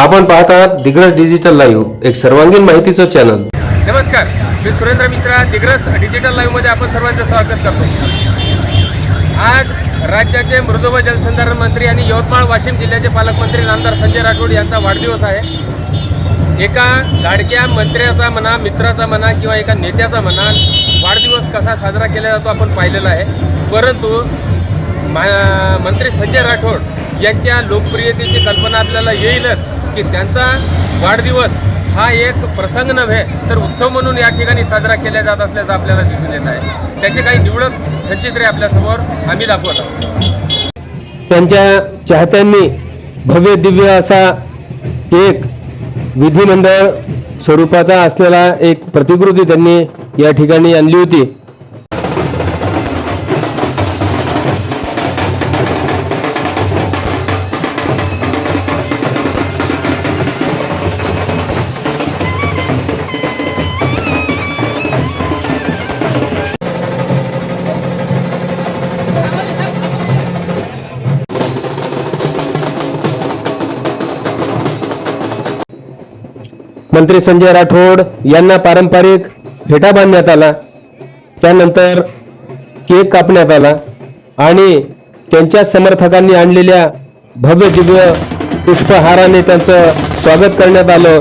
आपण पाहत आहात दिग्रस डिजिटल लाईव्ह एक सर्वांगीण माहितीचं चॅनल नमस्कार मी सुरेंद्र मिश्रा दिग्रस डिजिटल लाईव्हमध्ये आपण सर्वांचं स्वागत करतो. आज राज्याचे मृदू व जलसंधारण मंत्री आणि यवतमाळ वाशिम जिल्ह्याचे पालकमंत्री नामदार संजय राठोड यांचा वाढदिवस आहे. एका लाडक्या मंत्र्याचा म्हणा मित्राचा म्हणा किंवा एका नेत्याचा म्हणा वाढदिवस कसा साजरा केला जातो आपण पाहिलेला आहे. परंतु मा मंत्री संजय राठोड यांच्या लोकप्रियतेची कल्पना आपल्याला येईलच. की त्यांचा वाढदिवस हा एक प्रसंग नव्हे तर उत्सव म्हणून या ठिकाणी साजरा केला जात असल्याचं आपल्याला दिसून येत आहे. त्याचे काही निवडक छचित्रे आपल्यासमोर आम्ही दाखवत आहोत. त्यांच्या चाहत्यांनी भव्य दिव्य असा एक विधिमंडळ स्वरूपाचा असलेला एक प्रतिकृती त्यांनी या ठिकाणी आणली होती. मंत्री संजय राठोड यांना पारंपरिक फेटा बांधण्यात आला. त्यानंतर केक कापण्यात आला आणि त्यांच्या समर्थकांनी आणलेल्या भव्य दिव्य पुष्पहाराने त्यांचं स्वागत करण्यात आलं.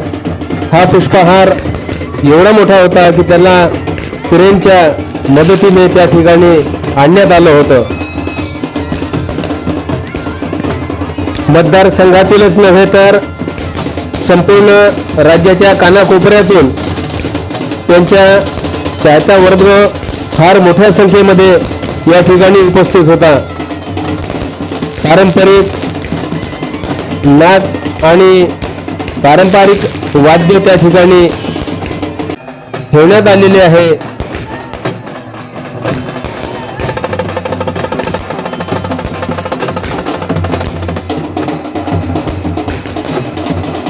हा पुष्पहार एवढा मोठा होता की त्याला कुरेंच्या मदतीने त्या ठिकाणी आणण्यात आलं होतं. मतदारसंघातीलच नव्हे तर संपूर्ण राज्याच्या कानाकोपऱ्यातून त्यांच्या चाहता वर्ग फार मोठ्या संख्येमध्ये या ठिकाणी उपस्थित होता. पारंपरिक नाच आणि पारंपरिक वाद्य त्या ठिकाणी ठेवण्यात आलेले आहे.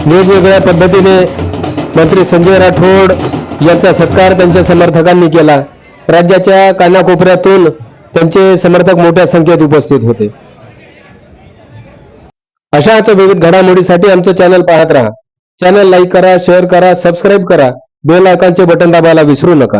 वेगवेगळ्या पद्धतीने मंत्री संजय राठोड यांचा सत्कार त्यांच्या समर्थकांनी केला. राज्याच्या कानाकोपऱ्यातून त्यांचे समर्थक मोठ्या संख्येत उपस्थित होते. अशाच विविध घडामोडीसाठी आमचं चॅनल पाहत राहा. चॅनल लाईक करा शेअर करा सबस्क्राईब करा. बेल आयकॉनचे बटन दाबायला विसरू नका.